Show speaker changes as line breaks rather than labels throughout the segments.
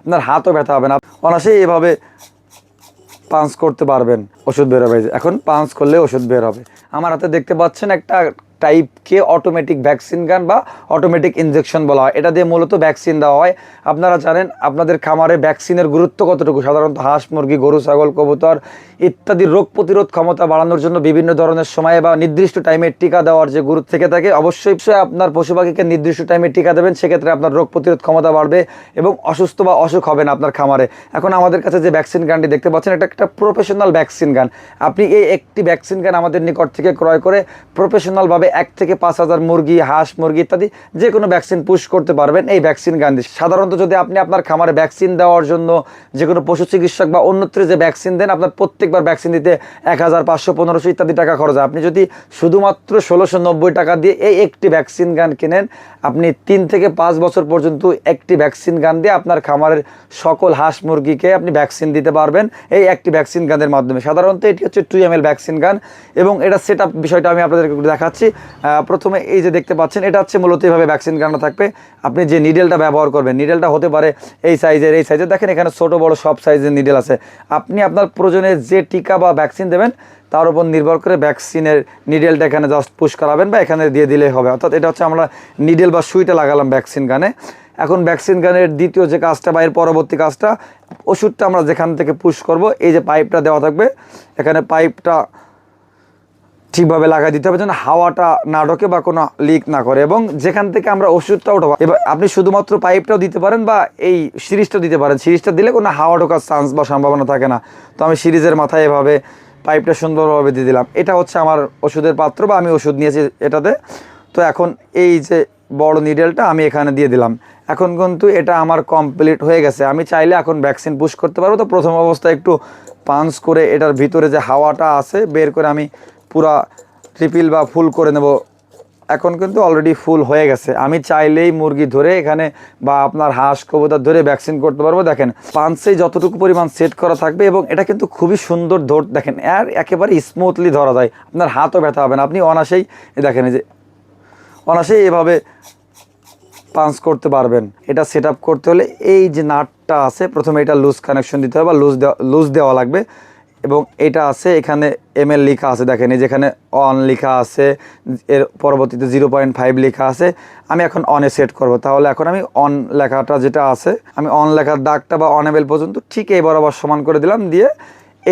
আপনার হাতও ব্যথা হবে না। অনাসে এভাবে পাঞ্চ করতে পারবেন ওষুধ বের হবে। এখন পাঞ্চ করলে ওষুধ বের হবে। আমার হাতে দেখতে পাচ্ছেন একটা টাইপকে অটোমেটিক ভ্যাকসিন গান বা অটোমেটিক ইনজেকশন বলা হয়। এটা দিয়ে মূলত ভ্যাকসিন দেওয়া হয়। আপনারা জানেন, আপনাদের খামারে ভ্যাকসিনের গুরুত্ব কতটুকু? সাধারণত হাঁস, মুরগি, গরু, ছাগল, কবুতর ইত্যাদি রোগ প্রতিরোধ ক্ষমতা বাড়ানোর জন্য বিভিন্ন ধরনের সময়ে বা নির্দিষ্ট টাইমে টিকা দেওয়ার যে গুরুত্ব থেকে থাকে, অবশ্যই অবশ্যই আপনার পশু পাখিকে নির্দিষ্ট টাইমে টিকা দেবেন। সেক্ষেত্রে আপনার রোগ প্রতিরোধ ক্ষমতা বাড়বে এবং অসুস্থ বা অসুখ হবে না আপনার খামারে। এখন আমাদের কাছে যে ভ্যাকসিন গানটি দেখতে পাচ্ছেন, এটা একটা প্রফেশনাল ভ্যাকসিন গান আপনি এই একটি ভ্যাকসিন গান আমাদের নিকট থেকে ক্রয় করে প্রফেশনালভাবে এক থেকে পাঁচ হাজার মুরগি, হাঁস মুরগি ইত্যাদি যে কোনো ভ্যাকসিন পুশ করতে পারবেন এই ভ্যাকসিন গান দিয়ে সাধারণত যদি আপনি আপনার খামারে ভ্যাকসিন দেওয়ার জন্য যে কোনো পশু চিকিৎসক বা অন্যত্র যে ভ্যাকসিন দেন, আপনার প্রত্যেকবার ভ্যাকসিন দিতে এক হাজার পাঁচশো, পনেরোশো ইত্যাদি টাকা খরচ হয়। আপনি যদি শুধুমাত্র ষোলোশো নব্বই টাকা দিয়ে এই একটি ভ্যাকসিন গান কেনেন, আপনি তিন থেকে পাঁচ বছর পর্যন্ত একটি ভ্যাকসিন গান দিয়ে আপনার খামারের সকল হাঁস মুরগিকে আপনি ভ্যাকসিন দিতে পারবেন এই একটি ভ্যাকসিন গানের মাধ্যমে। সাধারণত এটি হচ্ছে টু এম ভ্যাকসিন গান এবং এটা সেট বিষয়টা আমি আপনাদেরকে দেখাচ্ছি। প্রথমে এই যে দেখতে পাচ্ছেন, এটা হচ্ছে মূলত এভাবে ভ্যাকসিন গানটা থাকবে। আপনি যে নিডেলটা ব্যবহার করবেন নিডেলটা হতে পারে এই সাইজের এই সাইজের দেখেন এখানে ছোট, বড় সব সাইজের নিডেল আছে। আপনি আপনার প্রয়োজনে যে টিকা বা ভ্যাকসিন দেবেন, তার উপর নির্ভর করে ভ্যাকসিনের নিডেলটা এখানে জাস্ট পুশ করাবেন বা এখানে দিয়ে দিলেই হবে। অর্থাৎ এটা হচ্ছে আমরা নিডেল বা সুইটা লাগালাম ভ্যাকসিন গানে। এখন ভ্যাকসিন গানের দ্বিতীয় যে কাজটা বা এর পরবর্তী কাজটা, ওষুধটা আমরা যেখান থেকে পুশ করব, এই যে পাইপটা দেওয়া থাকবে। এখানে পাইপটা ঠিকভাবে লাগাই দিতে হবে যেন হাওয়াটা না ঢোকে বা কোনো লিক না করে এবং যেখান থেকে আমরা ওষুধটা উঠাবো, এবার আপনি শুধুমাত্র পাইপটাও দিতে পারেন বা এই সিরিজটাও দিতে পারেন। সিরিজটা দিলে কোনো হাওয়া ঢোকার চান্স বা সম্ভাবনা থাকে না। তো আমি সিরিজের মাথায় এভাবে পাইপটা সুন্দরভাবে দিয়ে দিলাম। এটা হচ্ছে আমার ওষুধের পাত্র বা আমি ওষুধ নিয়েছি এটাতে। তো এখন এই যে বড় নিডেলটা আমি এখানে দিয়ে দিলাম। এখন কিন্তু এটা আমার কমপ্লিট হয়ে গেছে। আমি চাইলে এখন ভ্যাকসিন পুশ করতে পারব। তো প্রথম অবস্থায় একটু পাঞ্চ করে এটার ভিতরে যে হাওয়াটা আছে, বের করে আমি পুরা ট্রিপিল বা ফুল করে নেব। এখন কিন্তু অলরেডি ফুল হয়ে গেছে। আমি চাইলেই মুরগি ধরে এখানে বা আপনার হাঁস, কবুতর ধরে ভ্যাকসিন করতে পারব। দেখেন পাঞ্চে যতটুকু পরিমাণ সেট করা থাকবে এবং এটা কিন্তু খুবই সুন্দর ধর দেখেন, আর একেবারে স্মুথলি ধরা যায়। আপনার হাতও ব্যথা হবে না। আপনি অনাসেই দেখেন যে অনাসেই এভাবে পাঞ্চ করতে পারবেন। এটা সেট করতে হলে এই যে নাটটা আছে, প্রথমে এটা লুজ কানেকশন দিতে হবে বা লুজ দেওয়া লুজ দেওয়া লাগবে। এবং এটা আছে, এখানে এম এল লেখা আছে, দেখেন, এই যেখানে অন লেখা আছে, এর পরবর্তীতে জিরো পয়েন্ট ফাইভ লেখা আছে, আমি এখন অনে সেট করব। তাহলে এখন আমি অন লেখাটা যেটা আছে, আমি অন লেখার দাগটা বা অনেবেল পর্যন্ত ঠিক এই বরাবর সমান করে দিলাম, দিয়ে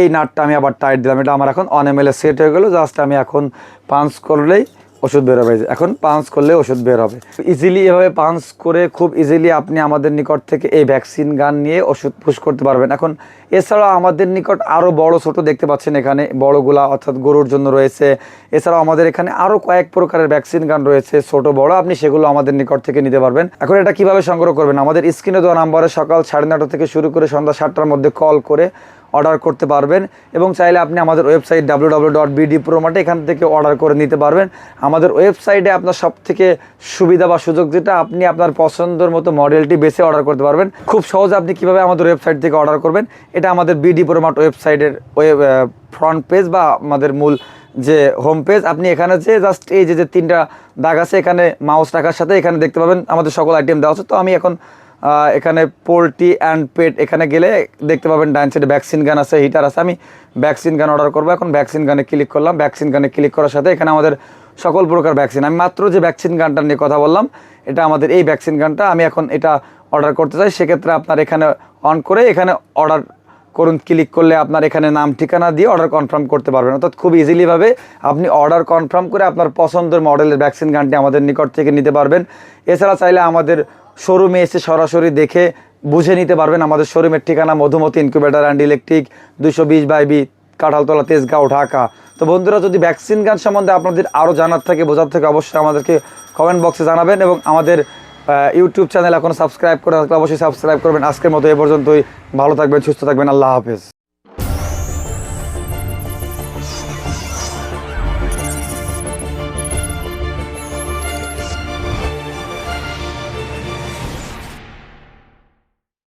এই নাটটা আমি আবার টাইট দিলাম। এটা আমার এখন অন এম সেট হয়ে গেলো জাস্ট আমি এখন পাঞ্চ করলেই ওষুধ বের হবে। এখন পাঞ্চ করলে ওষুধ বের হবে। ইজিলি এভাবে পাঞ্চ করে খুব ইজিলি আপনি আমাদের নিকট থেকে এই ভ্যাকসিন গান নিয়ে ওষুধ পুশ করতে পারবেন। এখন এছাড়াও আমাদের নিকট আরও বড় ছোট দেখতে পাচ্ছেন এখানে বড়গুলা অর্থাৎ গরুর জন্য রয়েছে। এছাড়াও আমাদের এখানে আরও কয়েক প্রকারের ভ্যাকসিন গান রয়েছে, ছোট বড়, আপনি সেগুলো আমাদের নিকট থেকে নিতে পারবেন। এখন এটা কীভাবে সংগ্রহ করবেন? আমাদের স্ক্রিনে দেওয়া নাম্বারে সকাল সাড়ে নটা থেকে শুরু করে সন্ধ্যা সাতটার মধ্যে কল করে অর্ডার করতে পারবেন এবং চাইলে আপনি আমাদের website W W dot BD প্রোমাটে এখান থেকে অর্ডার করে নিতে পারবেন। আমাদের ওয়েবসাইটে আপনার সব থেকে সুবিধা বা সুযোগ যেটা, আপনি আপনার পছন্দের মতো মডেলটি বেছে অর্ডার করতে পারবেন। খুব সহজে আপনি কীভাবে আমাদের ওয়েবসাইট থেকে অর্ডার করবেন, এটা আমাদের বিডি প্রোমাট ওয়েবসাইটের ওয়েব ফ্রন্ট পেজ বা আমাদের মূল যে হোম পেজ আপনি এখানে যে জাস্ট এই যে যে তিনটা দাগ আছে, এখানে মাউস রাখার সাথে এখানে দেখতে পাবেন আমাদের সকল আইটেম দেওয়া আছে। তো আমি এখন এখানে পোলট্রি অ্যান্ড পেট, এখানে গেলে দেখতে পাবেন ডাইন সাইডে ভ্যাকসিন গান আছে হিটার আছে। আমি ভ্যাকসিন গান অর্ডার করব, এখন ভ্যাকসিন গানে ক্লিক করলাম। ভ্যাকসিন গানে ক্লিক করার সাথে এখানে আমাদের সকল প্রকার ভ্যাকসিন আমি মাত্র যে ভ্যাকসিন গানটা নিয়ে কথা বললাম, এটা আমাদের এই ভ্যাকসিন গানটা আমি এখন এটা অর্ডার করতে চাই। সেক্ষেত্রে আপনার এখানে অন করে এখানে অর্ডার করুন ক্লিক করলে আপনার এখানে নাম, ঠিকানা দিয়ে অর্ডার কনফার্ম করতে পারবেন। অর্থাৎ খুব ইজিলিভাবে আপনি অর্ডার কনফার্ম করে আপনার পছন্দের মডেলের ভ্যাকসিন গানটি আমাদের নিকট থেকে নিতে পারবেন। এছাড়া চাইলে আমাদের শোরুমে এসে সরাসরি দেখে বুঝে নিতে পারবেন আমাদের শোরুমের ঠিকানা মধুমতি ইনকিউবেটার অ্যান্ড ইলেকট্রিক দুশো বিশ বাই বি কাঁঠালতলা, তেজগাঁও, ঢাকা। তো বন্ধুরা, যদি ভ্যাকসিন গান সম্বন্ধে আপনাদের আরও জানার থাকে, বোঝার থাকে, অবশ্যই আমাদেরকে কমেন্ট বক্সে জানাবেন এবং আমাদের ইউটিউব চ্যানেল এখন সাবস্ক্রাইব করে থাকলে অবশ্যই সাবস্ক্রাইব করবেন। আজকের মতো এ পর্যন্তই। ভালো থাকবেন, সুস্থ থাকবেন। আল্লাহ হাফেজ।